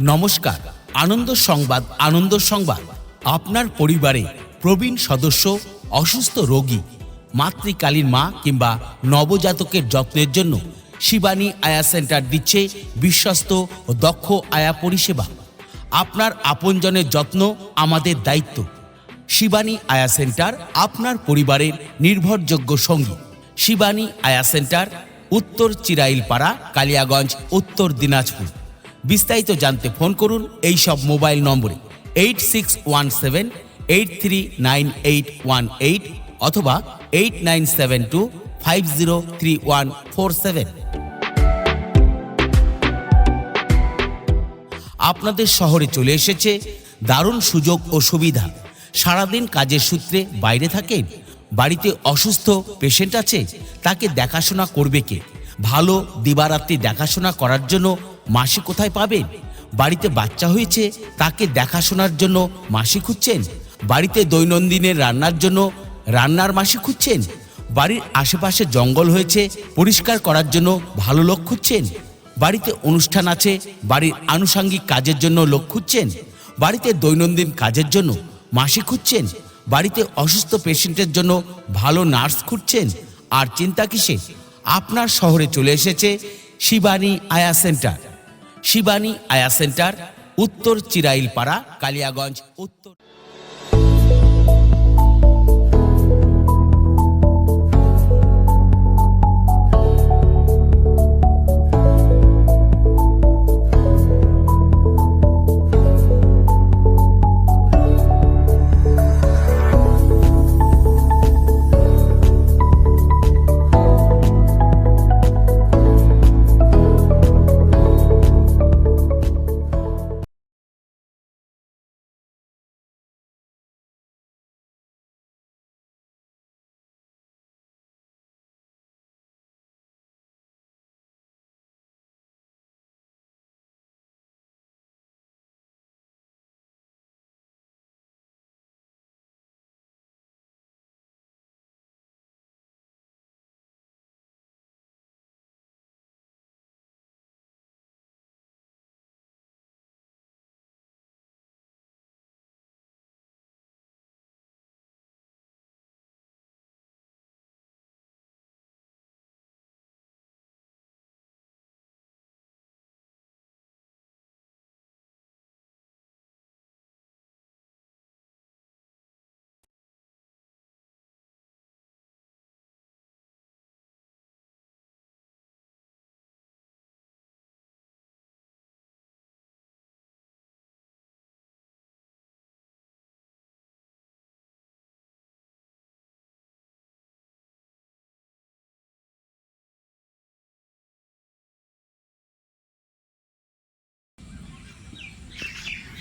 নমস্কার, আনন্দ সংবাদ আনন্দ সংবাদ। আপনার পরিবারে প্রবীণ সদস্য, অসুস্থ রোগী, মাতৃকালীন মা কিংবা নবজাতকের যত্নের জন্য শিবানী আয়া সেন্টার দিচ্ছে বিশ্বস্ত ও দক্ষ আয়া পরিষেবা। আপনার আপনজনের যত্ন আমাদের দায়িত্ব। শিবানী আয়া সেন্টার আপনার পরিবারের নির্ভরযোগ্য সঙ্গী। শিবানী আয়া সেন্টার, উত্তর চিরাইলপাড়া, কালিয়াগঞ্জ, উত্তর দিনাজপুর। বিস্তারিত জানতে ফোন করুন এই সব মোবাইল নম্বরে eight six one seven, eight three nine eight one eight অথবা eight nine seven two, five zero three one four seven. আপনাদের শহরে চলে এসেছে দারুণ সুযোগ ও সুবিধা। সারাদিন কাজের সূত্রে বাইরে থাকেন? বাড়িতে অসুস্থ পেশেন্ট আছে? তাকে দেখাশোনা করবে কে? ভালো দিবারাত্রি দেখাশোনা করার জন্য মাসি কোথায় পাবেন? বাড়িতে বাচ্চা হয়েছে, তাকে দেখাশোনার জন্য মাসি খুঁজছেন। বাড়িতে দৈনন্দিনের রান্নার জন্য রান্নার মাসি খুঁজছেন। বাড়ির আশেপাশে জঙ্গল হয়েছে, পরিষ্কার করার জন্য ভালো লোক খুঁজছেন। বাড়িতে অনুষ্ঠান আছে, বাড়ির আনুষাঙ্গিক কাজের জন্য লোক খুঁজছেন। বাড়িতে দৈনন্দিন কাজের জন্য মাসি খুঁজছেন। বাড়িতে অসুস্থ পেশেন্টের জন্য ভালো নার্স খুঁজছেন। আর চিন্তা কিসে আপনার শহরে চলে এসেছে শিবানী আয়া সেন্টার। শিবানী আয়া সেন্টার উত্তর চিরাইলপাড়া কালিয়াগঞ্জ উত্তর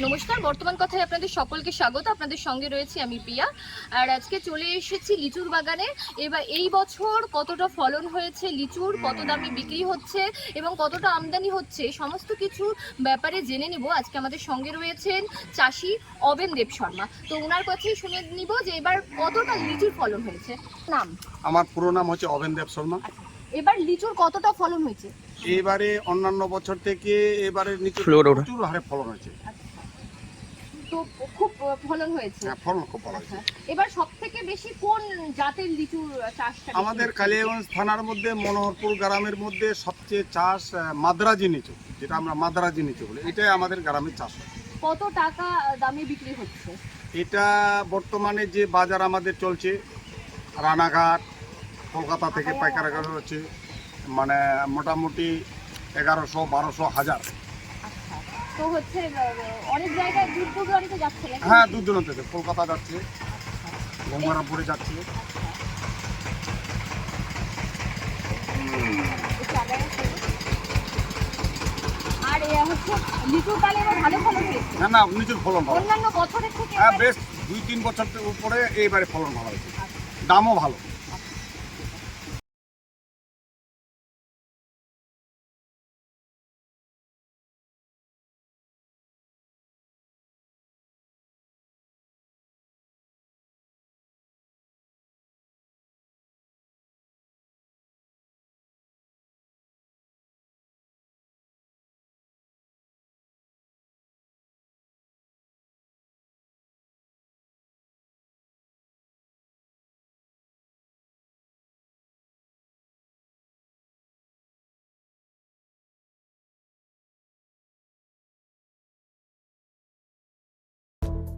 নমস্কার বর্তমান কথায় আপনাদের সকলকে স্বাগত। আপনাদের সঙ্গে রয়েছি আমি পিয়া আর আজকে চলে এসেছি লিচুর বাগানে। এবার এই বছর কতটা ফলন হয়েছে লিচুর কত দামে বিক্রি হচ্ছে এবং কতটা আমদানি হচ্ছে সমস্ত কিছু ব্যাপারে জেনে নিব। আজকে আমাদের সঙ্গে রয়েছেন চাষি অবেন দেব শর্মা। তো ওনার কাছেই শুনে নিব যে এবার কতটা লিচুর ফলন হয়েছে। নাম? আমার পুরো নাম হচ্ছে অবেন দেব শর্মা। এবার লিচুর কতটা ফলন হয়েছে? এবারে অন্যান্য বছর থেকে এবারে নিচে Floor প্রচুর হারে ফলন হয়েছে। তো খুব ফলন হয়েছে। হ্যাঁ, ফলন খুব ভালো হয়েছে। আচ্ছা এবার সব থেকে বেশি কোন জাতের লিচুর চাষটা আমাদের? কালিয়াগঞ্জ থানার মধ্যে মনোহরপুর গ্রামের মধ্যে সবচেয়ে চাষ মাদ্রাজি নিচু যেটা আমরা মাদ্রাজি নিচু বলি এটাই আমাদের গ্রামের চাষ হয়। কত টাকা দামে বিক্রি হচ্ছে? এটা বর্তমানে যে বাজার আমাদের চলছে রানাঘাট কলকাতা থেকে পাইকারি হচ্ছে মানে মোটামুটি এগারোশো বারোশো হাজার। তো হচ্ছে অনেক জায়গায় দূর যাচ্ছে হ্যাঁ দূর দূরান্ত থেকে কলকাতা যাচ্ছে গঙ্গারামপুরে যাচ্ছে। আর হচ্ছে ভালো ফলন হয়েছে? না না নিচুর ফলন ভালো। অন্যান্য বছরের থেকে হ্যাঁ বেশ দুই তিন বছর উপরে এইবারে ফলন ভালো হয়েছে। দামও ভালো।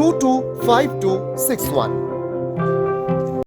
two two five two six one